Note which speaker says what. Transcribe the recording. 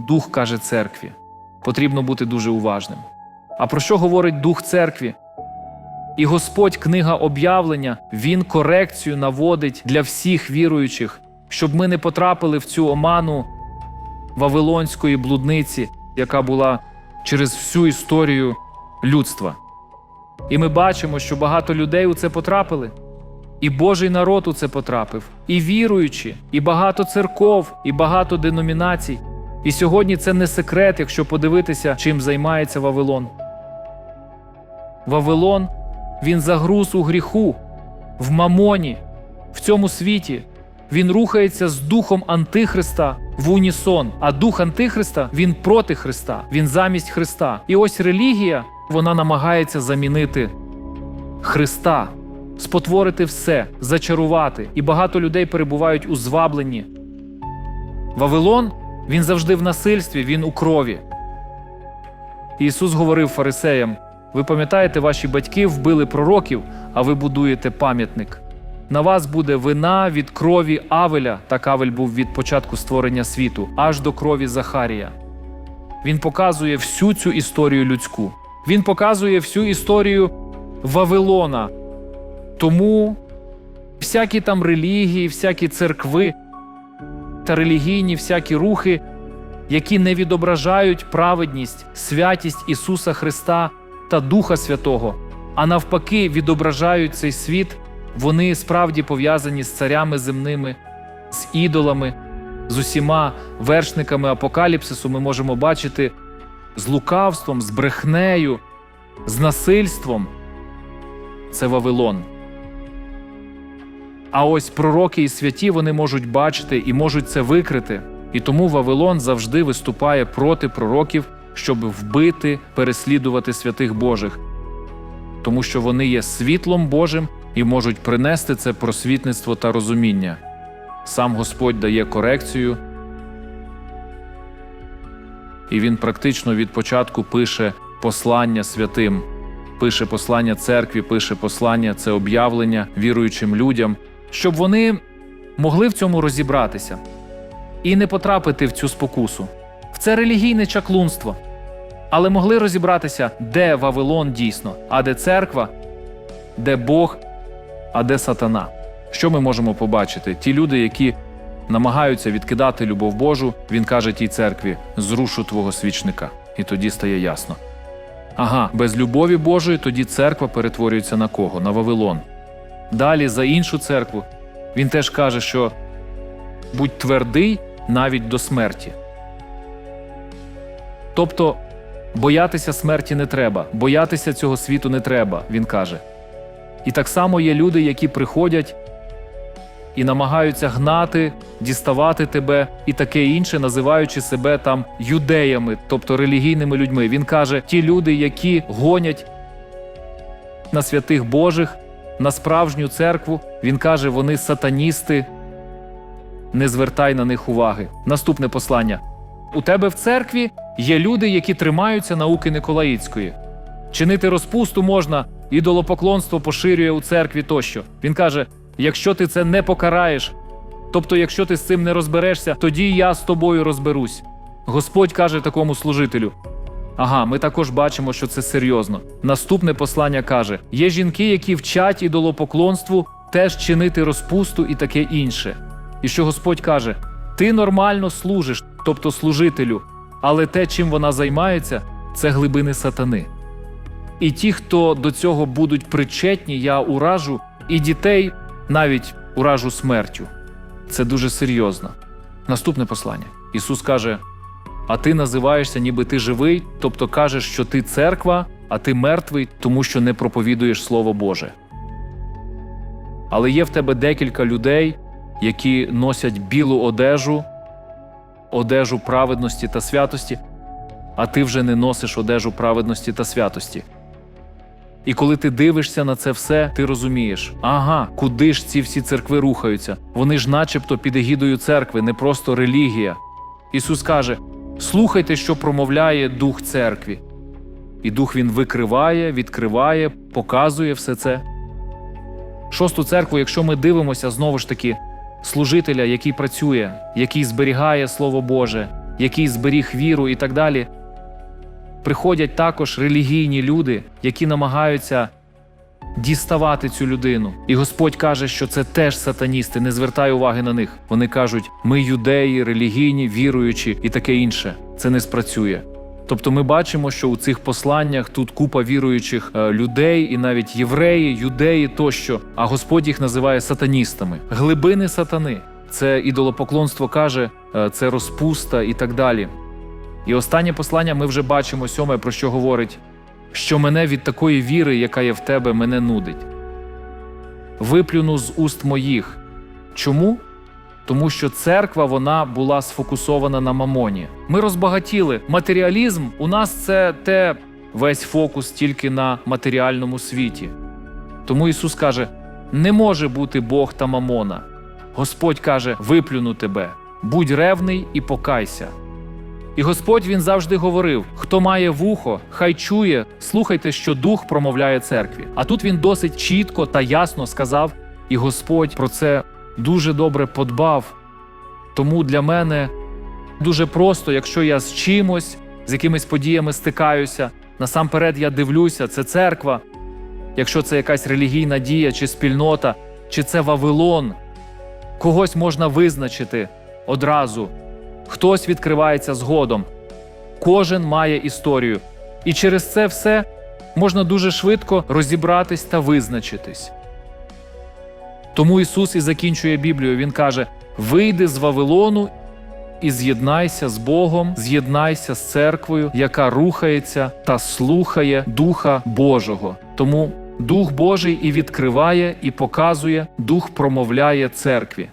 Speaker 1: Дух каже церкві. Потрібно бути дуже уважним. А про що говорить Дух церкві? І Господь, книга об'явлення, Він корекцію наводить для всіх віруючих, щоб ми не потрапили в цю оману вавилонської блудниці, яка була через всю історію людства. І ми бачимо, що багато людей у це потрапили. І Божий народ у це потрапив, і віруючі, і багато церков, і багато деномінацій. І сьогодні це не секрет, якщо подивитися, чим займається Вавилон. Вавилон він загруз у гріху, в мамоні, в цьому світі. Він рухається з духом Антихриста в унісон, а дух Антихриста він проти Христа, він замість Христа. І ось релігія вона намагається замінити Христа, спотворити все, зачарувати. І багато людей перебувають у звабленні. Вавилон він завжди в насильстві, він у крові. Ісус говорив фарисеям: ви пам'ятаєте, ваші батьки вбили пророків, а ви будуєте пам'ятник. На вас буде вина від крові Авеля, так Авель був від початку створення світу, аж до крові Захарія. Він показує всю цю історію людську. Він показує всю історію Вавилона. Тому всякі там релігії, всякі церкви та релігійні всякі рухи, які не відображають праведність, святість Ісуса Христа та Духа Святого, а навпаки, відображають цей світ, вони справді пов'язані з царями земними, з ідолами, з усіма вершниками апокаліпсису ми можемо бачити з лукавством, з брехнею, з насильством. Це Вавилон. А ось пророки і святі вони можуть бачити і можуть це викрити. І тому Вавилон завжди виступає проти пророків, щоб вбити, переслідувати святих Божих, тому що вони є світлом Божим і можуть принести це просвітництво та розуміння. Сам Господь дає корекцію, і він практично від початку пише послання святим, пише послання церкві, пише послання це об'явлення віруючим людям, щоб вони могли в цьому розібратися і не потрапити в цю спокусу. В це релігійне чаклунство. Але могли розібратися, де Вавилон дійсно, а де церква, де Бог, а де сатана. Що ми можемо побачити? Ті люди, які намагаються відкидати любов Божу, він каже тій церкві: зрушу твого свічника. І тоді стає ясно. Ага, без любові Божої тоді церква перетворюється на кого? На Вавилон. Далі за іншу церкву він теж каже, що будь твердий навіть до смерті. Тобто боятися смерті не треба, боятися цього світу не треба, він каже. І так само є люди, які приходять і намагаються гнати, діставати тебе і таке інше, називаючи себе там юдеями, тобто релігійними людьми. Він каже: ті люди, які гонять на святих Божих, на справжню церкву, він каже, вони сатаністи. Не звертай на них уваги. Наступне послання. У тебе в церкві є люди, які тримаються науки Николаїцької. Чинити розпусту можна, ідолопоклонство поширює у церкві тощо. Він каже: якщо ти це не покараєш, тобто, якщо ти з цим не розберешся, тоді я з тобою розберусь. Господь каже такому служителю. Ага, ми також бачимо, що це серйозно. Наступне послання каже: є жінки, які вчать ідолопоклонству теж чинити розпусту і таке інше. І що Господь каже: ти нормально служиш, тобто служителю, але те, чим вона займається, це глибини сатани. І ті, хто до цього будуть причетні, я уражу, і дітей навіть уражу смертю. Це дуже серйозно. Наступне послання. Ісус каже: А ти називаєшся, ніби ти живий, тобто кажеш, що ти церква, а ти мертвий, тому що не проповідуєш Слово Боже. Але є в тебе декілька людей, які носять білу одежу, одежу праведності та святості, а ти вже не носиш одежу праведності та святості. І коли ти дивишся на це все, ти розумієш, ага, куди ж ці всі церкви рухаються? Вони ж, начебто, під егідою церкви, не просто релігія. Ісус каже: слухайте, що промовляє Дух церкві. І Дух він викриває, відкриває, показує все це. Шосту церкву, якщо ми дивимося знову ж таки, служителя, який працює, який зберігає Слово Боже, який зберіг віру і так далі. Приходять також релігійні люди, які намагаються діставати цю людину. І Господь каже, що це теж сатаністи. Не звертай уваги на них. Вони кажуть: ми юдеї, релігійні, віруючі і таке інше. Це не спрацює. Тобто ми бачимо, що у цих посланнях тут купа віруючих е, людей, і навіть євреї, юдеї тощо. А Господь їх називає сатаністами. Глибини сатани. Це ідолопоклонство каже, е, це розпуста і так далі. І останнє послання ми вже бачимо сьоме, про що говорить, що мене від такої віри, яка є в тебе, мене нудить. Виплюну з уст моїх. Чому? Тому що церква вона була сфокусована на мамоні. Ми розбагатіли. Матеріалізм у нас це те весь фокус тільки на матеріальному світі. Тому Ісус каже: не може бути Бог та мамона. Господь каже: виплюну тебе, будь ревний і покайся. І Господь він завжди говорив: хто має вухо, хай чує, слухайте, що дух промовляє церкві. А тут він досить чітко та ясно сказав, і Господь про це дуже добре подбав. Тому для мене дуже просто, якщо я з чимось, з якимись подіями стикаюся, насамперед я дивлюся, це церква, якщо це якась релігійна дія чи спільнота, чи це Вавилон, когось можна визначити одразу, хтось відкривається згодом. Кожен має історію. І через це все можна дуже швидко розібратись та визначитись. Тому Ісус і закінчує Біблію. Він каже: вийди з Вавилону і з'єднайся з Богом, з'єднайся з церквою, яка рухається та слухає Духа Божого. Тому Дух Божий і відкриває, і показує, Дух промовляє церкві.